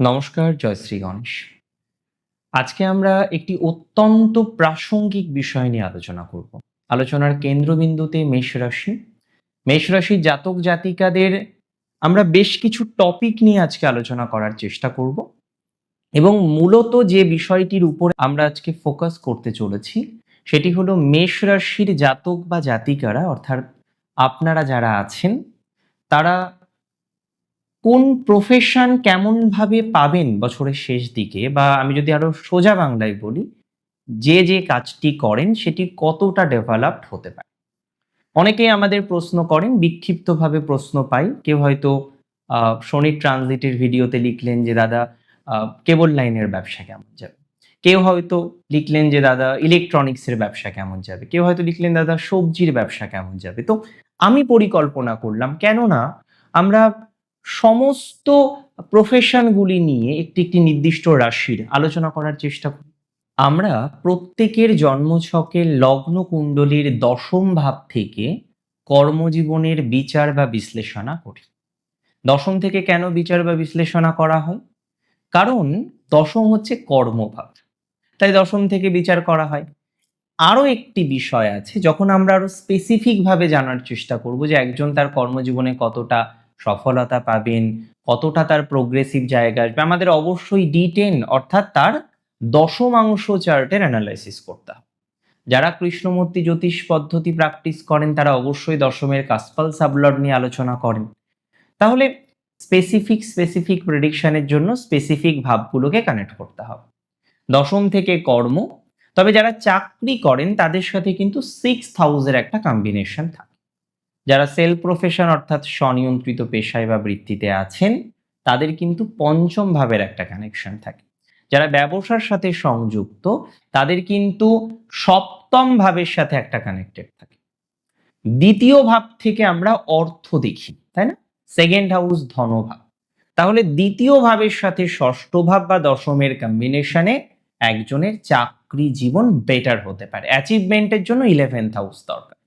নমস্কার জয়শ্রী গণেশ। আজকে আমরা একটি অত্যন্ত প্রাসঙ্গিক বিষয় নিয়ে আলোচনা করব। আলোচনার কেন্দ্রবিন্দুতে মেষ রাশি। মেষ রাশির জাতক জাতিকাদের আমরা বেশ কিছু টপিক নিয়ে আজকে আলোচনা করার চেষ্টা করব এবং মূলত যে বিষয়টির উপর আমরা আজকে ফোকাস করতে চলেছি, সেটি হলো মেষ রাশির জাতক বা জাতিকারা, অর্থাৎ আপনারা যারা আছেন, তারা কোন প্রফেশন কেমনভাবে পাবেন বছরের শেষ দিকে? বা আমি যদি আরও সোজা বাংলায় বলি, যে যে কাজটি করেন সেটি কতটা ডেভেলপড হতে পারে? অনেকেই আমাদের প্রশ্ন করেন, বিক্ষিপ্তভাবে প্রশ্ন পাই। কেউ হয়তো শনির ট্রানজিটের ভিডিওতে লিখলেন যে, দাদা কেবল লাইনের ব্যবসা কেমন যাবে? কেউ হয়তো লিখলেন যে, দাদা ইলেকট্রনিক্সের ব্যবসা কেমন যাবে? কেউ হয়তো লিখলেন, দাদা, সবজির ব্যবসা কেমন যাবে? তো আমি পরিকল্পনা করলাম। কেননা, আমরা সমস্ত প্রফেশনগুলি নিয়ে একটি একটি নির্দিষ্ট রাশির আলোচনা করার চেষ্টা করি। আমরা প্রত্যেকের জন্মছকের লগ্ন কুণ্ডলীর দশম ভাব থেকে কর্মজীবনের বিচার বা বিশ্লেষণা করি। দশম থেকে কেন বিচার বা বিশ্লেষণা করা হয়? কারণ দশম হচ্ছে কর্মভাব। তাই দশম থেকে বিচার করা হয়। আরও একটি বিষয় আছে, যখন আমরা আরও স্পেসিফিকভাবে জানার চেষ্টা করব যে একজন তার কর্মজীবনে কতটা সফলতা পাবেন, কতটা তার প্রোগ্রেসিভ জায়গা আসবে, আমাদের অবশ্যই ডি টেন অর্থাৎ তার দশমাংশ চার্টের অ্যানালাইসিস করতে হবে। যারা কৃষ্ণমূর্তি জ্যোতিষ পদ্ধতি প্র্যাকটিস করেন, তারা অবশ্যই দশমের কাসপাল সাবলড নিয়ে আলোচনা করেন। তাহলে স্পেসিফিক স্পেসিফিক প্রেডিকশানের জন্য স্পেসিফিক ভাবগুলোকে কানেক্ট করতে হবে। দশম থেকে কর্ম, তবে যারা চাকরি করেন, তাদের সাথে কিন্তু সিক্স হাউসের একটা কম্বিনেশন থাকে। যারা সেল প্রফেশন অর্থাৎ স্বনিয়ন্ত্রিত পেশায় বা বৃত্তিতে আছেন, তাদের কিন্তু পঞ্চম ভাবের একটা কানেকশন থাকে। যারা ব্যবসার সাথে সংযুক্ত, তাদের কিন্তু সপ্তম ভাবের সাথে একটা কানেক্টেড থাকে। দ্বিতীয় ভাব থেকে আমরা অর্থ দেখি, তাই না? সেকেন্ড হাউস ধনভাব তাহলে দ্বিতীয় ভাবের সাথে ষষ্ঠ ভাব বা দশমের কম্বিনেশনে একজনের চাকরি জীবন বেটার হতে পারে। অ্যাচিভমেন্টের জন্য ইলেভেন্থ হাউস দরকার।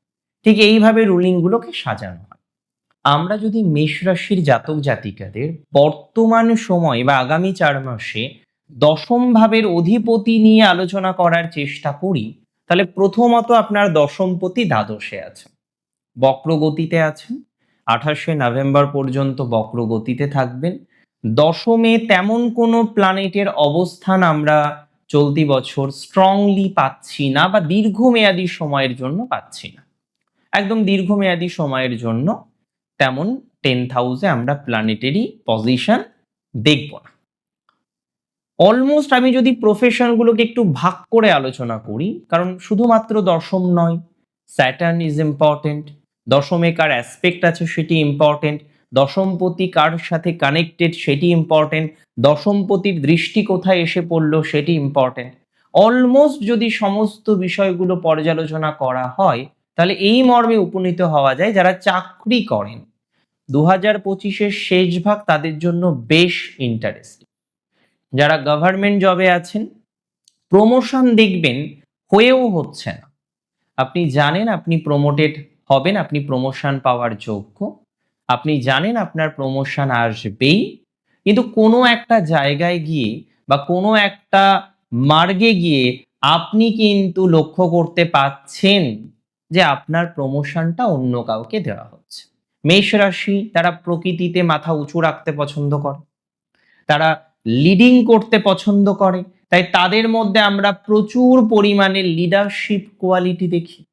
ঠিক এইভাবে রুলিংগুলোকে সাজানো হয়। আমরা যদি মেষ রাশির জাতক জাতিকাদের বর্তমান সময় বা আগামী চার মাসে দশম ভাবের অধিপতি নিয়ে আলোচনা করার চেষ্টা করি, তাহলে প্রথমত আপনার দশমপতি দ্বাদশে আছে। বক্রগতিতে আছেন, আঠাশে নভেম্বর পর্যন্ত বক্রগতিতে থাকবেন। দশমে তেমন কোনো প্ল্যানেটের অবস্থান আমরা চলতি বছর স্ট্রংলি পাচ্ছি না বা দীর্ঘমেয়াদী সময়ের জন্য পাচ্ছি না। একদম দীর্ঘমেয়াদী সময়ের জন্য তেমন টেন্থ হাউসে আমরা প্ল্যানেটারি পজিশন দেখব না। অলমোস্ট আমি যদি প্রফেশনগুলোকে একটু ভাগ করে আলোচনা করি, কারণ শুধুমাত্র দশম নয় স্যাটার্ন ইজ ইম্পর্টেন্ট দশমে কার অ্যাসপেক্ট আছে সেটি ইম্পর্টেন্ট দশমপতি কার সাথে কানেক্টেড সেটি ইম্পর্টেন্ট দশমপতির দৃষ্টি কোথায় এসে পড়ল সেটি ইম্পর্টেন্ট অলমোস্ট যদি সমস্ত বিষয়গুলো পর্যালোচনা করা হয় তাহলে এই মর্মে উপনীত হওয়া যায় যারা চাকরি করেন। দু হাজার পঁচিশের শেষ ভাগ তাদের জন্য বেশ ইন্টারেস্টিং যারা গভর্নমেন্ট জবে আছেন প্রমোশন দেখবেন হয়েও হচ্ছে না। আপনি জানেন আপনি প্রমোটেড হবেন, আপনি প্রমোশন পাওয়ার যোগ্য। আপনি জানেন আপনার প্রমোশন আসবেই। কিন্তু কোনো একটা জায়গায় গিয়ে বা কোনো একটা মার্গে গিয়ে আপনি কিন্তু লক্ষ্য করতে পাচ্ছেন। যে আপনার প্রমোশনটা অন্য কাউকে দেওয়া হচ্ছে। মেষ রাশি তারা প্রকৃতিতে মাথা উঁচু রাখতে পছন্দ করে। তারা লিডিং করতে পছন্দ করে। তাই তাদের মধ্যে আমরা প্রচুর পরিমাণে লিডারশিপ কোয়ালিটি দেখি।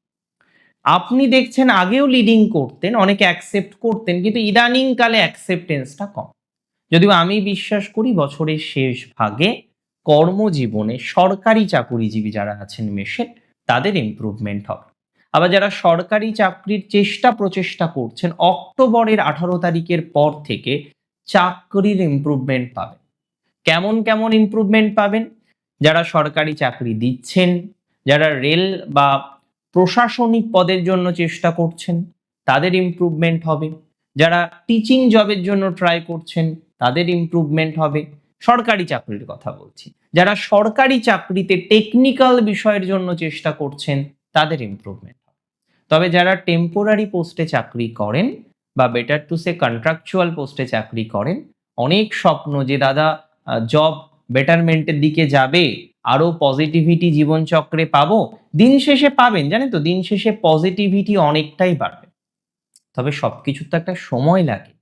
আপনি দেখছেন আগেও লিডিং করতেন, অনেকে অ্যাকসেপ্ট করতেন, কিন্তু ইদানিং কালে অ্যাকসেপ্টেন্সটা কম। যদিও আমি বিশ্বাস করি বছরের শেষ ভাগে কর্মজীবনে সরকারি চাকুরিজীবী যারা আছেন মেশে তাদের ইমপ্রুভমেন্ট হবে। আবার যারা সরকারি চাকরির চেষ্টা প্রচেষ্টা করছেন, অক্টোবরের আঠারো তারিখের পর থেকে চাকরির ইমপ্রুভমেন্ট পাবেন। কেমন কেমন ইমপ্রুভমেন্ট পাবেন? যারা সরকারি চাকরি দিচ্ছেন, যারা রেল বা প্রশাসনিক পদের জন্য চেষ্টা করছেন, তাদের ইমপ্রুভমেন্ট হবে। যারা টিচিং জবের জন্য ট্রাই করছেন, তাদের ইমপ্রুভমেন্ট হবে। সরকারি চাকরির কথা বলছি। যারা সরকারি চাকরিতে টেকনিক্যাল বিষয়ের জন্য চেষ্টা করছেন, তাদের ইমপ্রুভমেন্ট তবে যারা টেম্পোরারি পোস্টে চাকরি করেন বা বেটার টু সে কন্ট্রাকচুয়াল পোস্টে চাকরি করেন, অনেক স্বপ্ন যে দাদা জব বেটারমেন্টের দিকে যাবে, আরও পজিটিভিটি জীবনচক্রে পাবো, দিন শেষে পাবেন, জানেন তো, দিন শেষে পজিটিভিটি অনেকটাই বাড়বে। তবে সবকিছুর তো একটা সময় লাগে।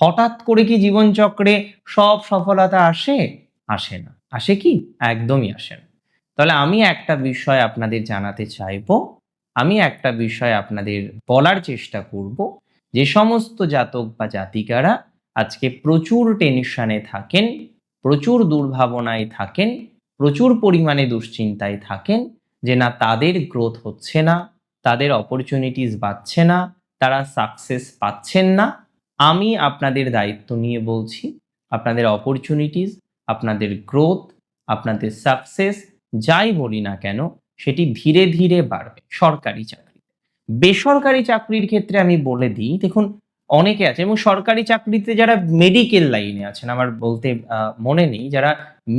হঠাৎ করে কি জীবনচক্রে সব সফলতা আসে? আসে না। আসে কি? একদমই আসে না। তাহলে আমি একটা বিষয় আপনাদের জানাতে চাইব আমি একটা বিষয় আপনাদের বলার চেষ্টা করব। যে সমস্ত জাতক বা জাতিকারা আজকে প্রচুর টেনশনে থাকেন, প্রচুর দুর্ভাবনায় থাকেন, প্রচুর পরিমাণে দুশ্চিন্তায় থাকেন যে না, তাদের গ্রোথ হচ্ছে না, তাদের অপরচুনিটিস বাড়ছে না, তারা সাকসেস পাচ্ছেন না। আমি আপনাদের দায়িত্ব নিয়ে বলছি, আপনাদের অপরচুনিটিস আপনাদের গ্রোথ আপনাদের সাকসেস যাই বলি না কেন সেটি ধীরে ধীরে বাড়বে, সরকারি চাকরি বেসরকারি চাকরির ক্ষেত্রে আমি বলে দিই, দেখুন, অনেকে আছে এবং সরকারি চাকরিতে যারা মেডিকেল লাইনে আছেন, আমার বলতে মনে নেই, যারা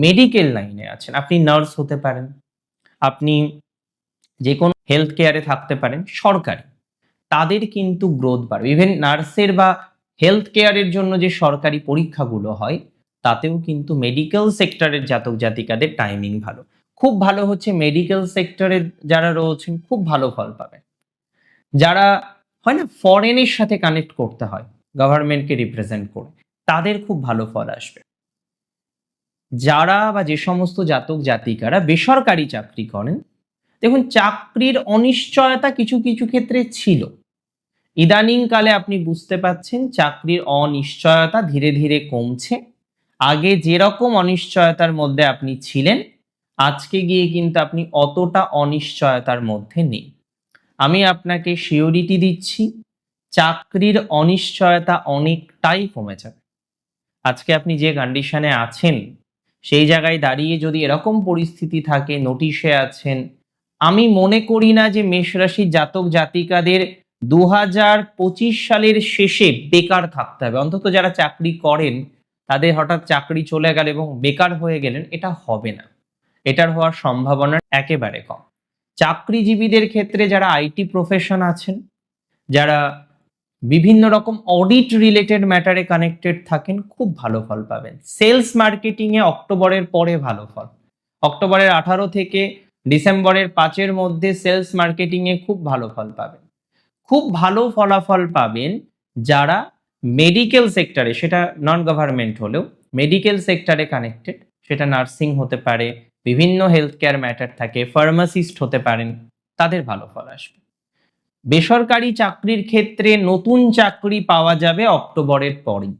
মেডিকেল লাইনে আছেন, আপনি নার্স হতে পারেন, আপনি যে কোনো হেলথ কেয়ারে থাকতে পারেন, সরকারি। তাদের কিন্তু গ্রোথ বাড়বে। ইভেন নার্সের বা হেলথ কেয়ারের জন্য যে সরকারি পরীক্ষাগুলো হয়, তাতেও কিন্তু মেডিকেল সেক্টরের জাতক জাতিকাদের টাইমিং ভালো। খুব ভালো হচ্ছে মেডিকেল সেক্টরে যারা রয়েছেন, খুব ভালো ফল পাবেন। যারা হয় না ফরেনের সাথে কানেক্ট করতে হয় গভর্নমেন্টকে রিপ্রেজেন্ট করে, তাদের খুব ভালো ফল আসবে। যারা বা যে সমস্ত জাতক জাতিকারা বেসরকারি চাকরি করেন, দেখুন চাকরির অনিশ্চয়তা কিছু কিছু ক্ষেত্রে ছিল। ইদানিং কালে আপনি বুঝতে পাচ্ছেন চাকরির অনিশ্চয়তা ধীরে ধীরে কমছে। আগে যেরকম অনিশ্চয়তার মধ্যে আপনি ছিলেন আজকে গিয়ে কিন্তু আপনি অতটা অনিশ্চয়তার মধ্যে নেই। আমি আপনাকে শিওরিটি দিচ্ছি, চাকরির অনিশ্চয়তা অনেকটাই কমে যাবে। আজকে আপনি যে কন্ডিশনে আছেন, সেই জায়গায় দাঁড়িয়ে যদি এরকম পরিস্থিতি থাকে নোটিশে আছেন, আমি মনে করি না যে মেষ রাশির জাতক জাতিকাদের দু পঁচিশ সালের শেষে বেকার থাকতে হবে। অন্তত যারা চাকরি করেন, তাদের হঠাৎ চাকরি চলে গেল এবং বেকার হয়ে গেলেন, এটা হবে না। এটার হওয়ার সম্ভাবনা একেবারে কম। চাকরিজীবীদের ক্ষেত্রে যারা আইটি প্রফেশন আছেন, যারা বিভিন্ন রকম অডিট রিলেটেড ম্যাটারে কানেক্টেড থাকেন, খুব ভালো ফল পাবেন। সেলস মার্কেটিংয়ে অক্টোবরের পরে ভালো ফল। অক্টোবরের আঠারো থেকে ডিসেম্বরের পাঁচের মধ্যে সেলস মার্কেটিংয়ে খুব ভালো ফল পাবেন। খুব ভালো ফলাফল পাবেন যারা মেডিকেল সেক্টরে সেটা নন গভর্নমেন্ট হলেও মেডিকেল সেক্টরে কানেক্টেড সেটা নার্সিং হতে পারে বিভিন্ন হেলথ কেয়ার ম্যাটার থাকে ফার্মাসিস্ট হতে পারেন, তাদের ভালো ফল আসবে। বেসরকারি চাকরির ক্ষেত্রে নতুন চাকরি পাওয়া যাবে অক্টোবরের পরেই।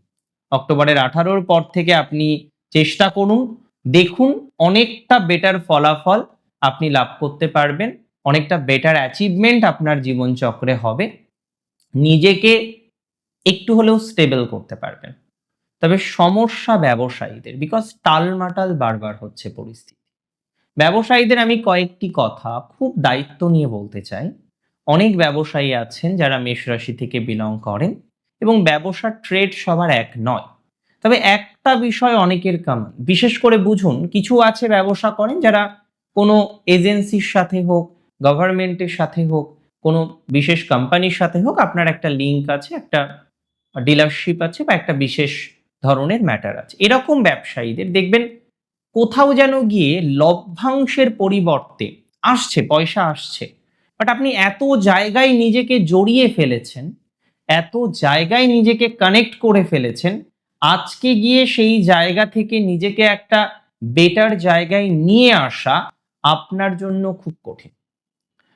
অক্টোবরের আঠারোর পর থেকে আপনি চেষ্টা করুন, দেখুন অনেকটা বেটার ফলাফল আপনি লাভ করতে পারবেন, অনেকটা বেটার অ্যাচিভমেন্ট আপনার জীবনচক্রে হবে। নিজেকে একটু হলেও স্টেবল করতে পারবেন। তবে সমস্যা ব্যবসায়ীদের বিকজ টালমাটাল বারবার হচ্ছে পরিস্থিতি। ব্যবসায়ীদের আমি কয়েকটি কথা খুব দায়িত্ব নিয়ে বলতে চাই। অনেক ব্যবসায়ী আছেন যারা মেষ রাশি থেকে বিলং করেন এবং ব্যবসার ট্রেড সবার এক নয়। তবে একটা বিষয় অনেকের কমন বিশেষ করে বুঝুন কিছু আছে ব্যবসা করেন যারা কোনো এজেন্সির সাথে হোক গভর্নমেন্টের সাথে হোক, কোনো বিশেষ কোম্পানির সাথে হোক আপনার একটা লিঙ্ক আছে, একটা ডিলারশিপ আছে বা একটা বিশেষ ধরনের ম্যাটার আছে। এরকম ব্যবসায়ীদের দেখবেন কোথাও যেন গিয়ে লভ্যাংশের পরিবর্তে আসছে, পয়সা আসছে। বাট আপনি এত জায়গায় নিজেকে জড়িয়ে ফেলেছেন, এত জায়গায় নিজেকে কানেক্ট করে ফেলেছেন, আজকে গিয়ে সেই জায়গা থেকে নিজেকে একটা বেটার জায়গায় নিয়ে আসা আপনার জন্য খুব কঠিন।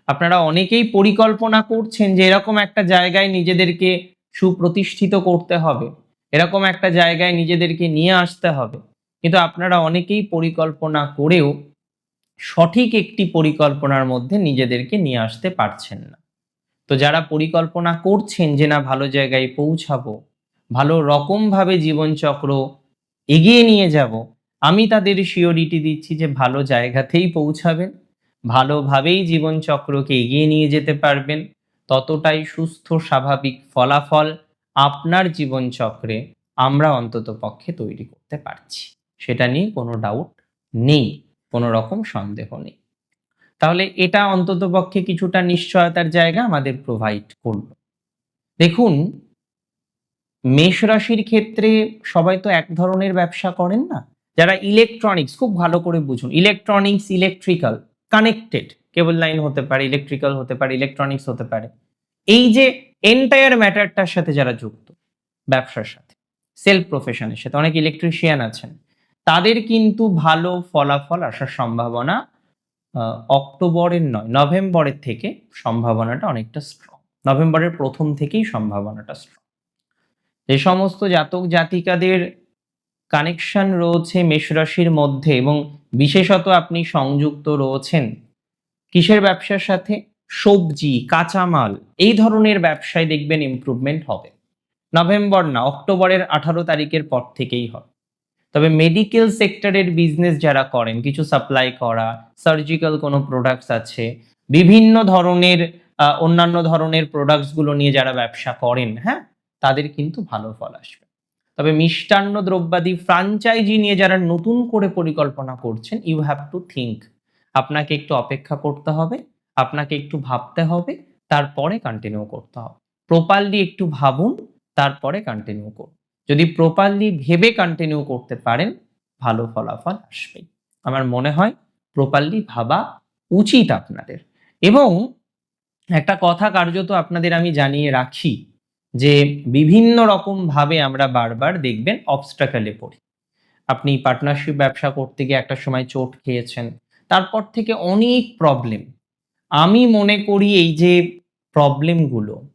আপনারা অনেকেই পরিকল্পনা করছেন যে এরকম একটা জায়গায় নিজেদেরকে সুপ্রতিষ্ঠিত করতে হবে, এরকম একটা জায়গায় নিজেদেরকে নিয়ে আসতে হবে। কিন্তু আপনারা অনেকেই পরিকল্পনা করেও সঠিক একটি পরিকল্পনার মধ্যে নিজেদেরকে নিয়ে আসতে পারছেন না। তো যারা পরিকল্পনা করছেন যে না ভালো জায়গায় পৌঁছাবো, ভালো রকমভাবে জীবনচক্র এগিয়ে নিয়ে যাব, আমি তাদের শিওরিটি দিচ্ছি যে ভালো জায়গাতেই পৌঁছাবেন, ভালোভাবেই জীবনচক্রকে এগিয়ে নিয়ে যেতে পারবেন, ততটাই সুস্থ, স্বাভাবিক ফলাফল আপনার জীবনচক্রে আমরা অন্তত পক্ষে তৈরি করতে পারছি। সেটা নিয়ে কোনো ডাউট নেই, কোনো রকম সন্দেহ নেই। তাহলে এটা অন্তত পক্ষে কিছুটা নিশ্চয়তার জায়গা আমাদের প্রোভাইড করল। দেখুন, মেষ রাশির ক্ষেত্রে সবাই তো এক ধরনের ব্যবসা করেন না। যারা ইলেকট্রনিক্স খুব ভালো করে বুঝুন electronics electrical connected cable line হতে পারে ইলেকট্রিক্যাল হতে পারে ইলেকট্রনিক্স হতে পারে। এই যে এন্টায়ার ম্যাটারটার সাথে যারা যুক্ত, ব্যবসার সাথে সেলফ প্রফেশনের সাথে, অনেক ইলেকট্রিশিয়ান আছেন। তাদের কিন্তু ভালো ফলাফল আসার সম্ভাবনা অক্টোবরের নয়, নভেম্বরের থেকে সম্ভাবনাটা অনেকটা স্ট্রং নভেম্বরের প্রথম থেকেই সম্ভাবনাটা স্ট্রং যে সমস্ত জাতক জাতিকাদের কানেকশন রয়েছে মেষরাশির মধ্যে এবং বিশেষত আপনি সংযুক্ত রয়েছেন, কিসের ব্যবসার সাথে? সবজি, কাঁচামাল, এই ধরনের ব্যবসায় দেখবেন ইমপ্রুভমেন্ট হবে। নভেম্বর না, অক্টোবরের আঠারো তারিখের পর থেকেই হবে। তবে মেডিকেল সেক্টরের বিজনেস যারা করেন, কিছু সাপ্লাই করা সার্জিক্যাল কোনো প্রোডাক্টস আছে, বিভিন্ন ধরনের অন্যান্য ধরনের প্রোডাক্টসগুলো নিয়ে যারা ব্যবসা করেন হ্যাঁ তাদের কিন্তু ভালো ফল আসবে। তবে মিষ্টান্ন দ্রব্যাদি ফ্রাঞ্চাইজি নিয়ে যারা নতুন করে পরিকল্পনা করছেন ইউ হ্যাভ টু থিঙ্ক আপনাকে একটু অপেক্ষা করতে হবে, আপনাকে একটু ভাবতে হবে, তারপরে কন্টিনিউ করতে হবে। প্রপারলি একটু ভাবুন, তারপরে কন্টিনিউ করুন। যদি প্রপারলি ভেবে কন্টিনিউ করতে পারেন, ভালো ফলাফল আসবেই। আমার মনে হয় প্রপারলি ভাবা উচিত আপনাদের। এবং একটা কথা কার্যত আপনাদের আমি জানিয়ে রাখি যে বিভিন্ন রকম ভাবে আমরা বারবার দেখবেন অবস্ট্রাকালে পড়ি। আপনি পার্টনারশিপ ব্যবসা করতে গিয়ে একটা সময় চোট খেয়েছেন, তারপর থেকে অনেক প্রবলেম আমি মনে করি এই যে প্রবলেমগুলো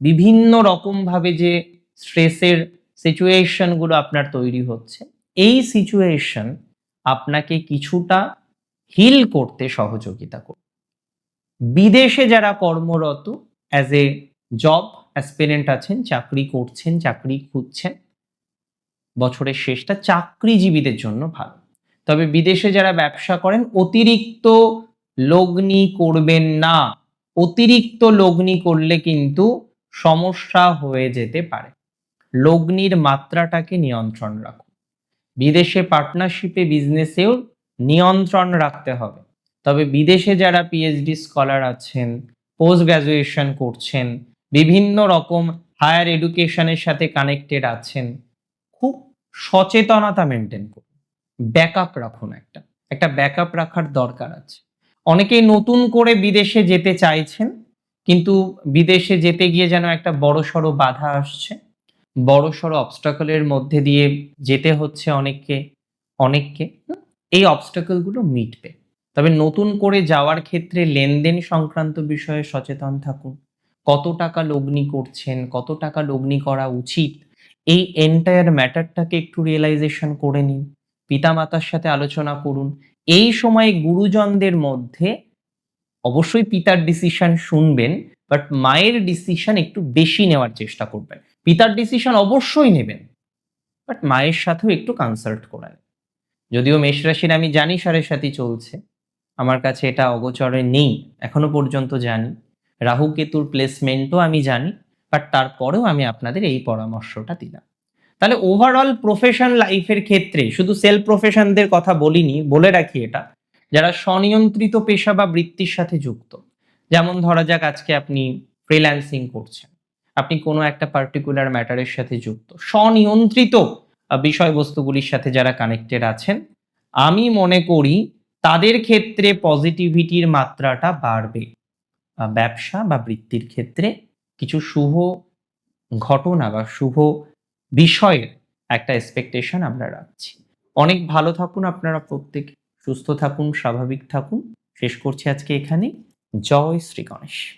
বিভিন্ন রকমভাবে যে স্ট্রেসের সিচুয়েশনগুলো আপনার তৈরি হচ্ছে, এই সিচুয়েশন আপনাকে কিছুটা হিল করতে সহযোগিতা করবে। বিদেশে যারা কর্মরত অ্যাজ এ জব অ্যাসপিরেন্ট আছেন, চাকরি করছেন, চাকরি খুঁজছেন, বছরের শেষটা চাকরিজীবীদের জন্য ভালো। তবে বিদেশে যারা ব্যবসা করেন, অতিরিক্ত লগ্নি করবেন না। অতিরিক্ত লগ্নি করলে কিন্তু সমস্যা হয়ে যেতে পারে। লগ্নির মাত্রাটাকে নিয়ন্ত্রণ রাখুন বিদেশে পার্টনারশিপে বিজনেসেও নিয়ন্ত্রণ রাখতে হবে। তবে বিদেশে যারা পিএইচডি স্কলার আছেন পোস্ট গ্রাজুয়েশন করছেন, বিভিন্ন রকম হায়ার এডুকেশনের সাথে কানেক্টেড আছেন, খুব সচেতনতা মেনটেন করুন। ব্যাকআপ রাখুন একটা। একটা ব্যাকআপ রাখার দরকার আছে। অনেকেই নতুন করে বিদেশে যেতে চাইছেন, কিন্তু বিদেশে যেতে গিয়ে যেন একটা বড় সড়ো বাধা আসছে। বড় সড়ো অবস্টাকলের মধ্যে দিয়ে যেতে হচ্ছে অনেককে অনেককে এই অবস্টাকলগুলো মিটবে। তবে নতুন করে যাওয়ার ক্ষেত্রে লেনদেন সংক্রান্ত বিষয়ে সচেতন থাকুন। কত টাকা লগ্নি করছেন, কত টাকা লগ্নি করা উচিত, এই এন্টায়ার ম্যাটারটাকে একটু রিয়েলাইজেশন করে নিন। পিতামাতার সাথে আলোচনা করুন। এই সময় গুরুজনদের মধ্যে অবশ্যই পিতার ডিসিশন শুনবেন বাট মায়ের ডিসিশন একটু বেশি নেওয়ার চেষ্টা করবেন। পিতার ডিসিশন অবশ্যই নেবেন বাট মায়ের সাথেও একটু কনসাল্ট করেন। যদিও মেষ রাশির আমি জানি সাড়ে সাথে চলছে, আমার কাছে এটা অগোচরে নেই, এখনও পর্যন্ত জানি। রাহু কেতুর প্লেসমেন্টও আমি জানি বাট তারপরেও আমি আপনাদের এই পরামর্শটা দিলাম। তাহলে ওভারঅল প্রফেশন লাইফের ক্ষেত্রে, শুধু সেলফ প্রফেশনদের কথা বলিনি, বলে রাখি এটা, যারা স্বনিয়ন্ত্রিত পেশা বা বৃত্তির সাথে যুক্ত, যেমন ধরা যাক আজকে আপনি ফ্রিল্যান্সিং করছেন আপনি কোনো একটা পার্টিকুলার ম্যাটারের সাথে যুক্ত। স্বনিয়ন্ত্রিত বিষয়বস্তুগুলির সাথে যারা কানেক্টেড আছেন, আমি মনে করি তাদের ক্ষেত্রে পজিটিভিটির মাত্রাটা বাড়বে। ব্যবসা বা বৃত্তির ক্ষেত্রে কিছু শুভ ঘটনা বা শুভ বিষয়ের একটা এক্সপেকটেশন আমরা রাখছি। অনেক ভালো থাকুন আপনারা প্রত্যেকে, সুস্থ থাকুন, স্বাভাবিক থাকুন। শেষ করছি আজকে এখানে জয় শ্রী গণেশ।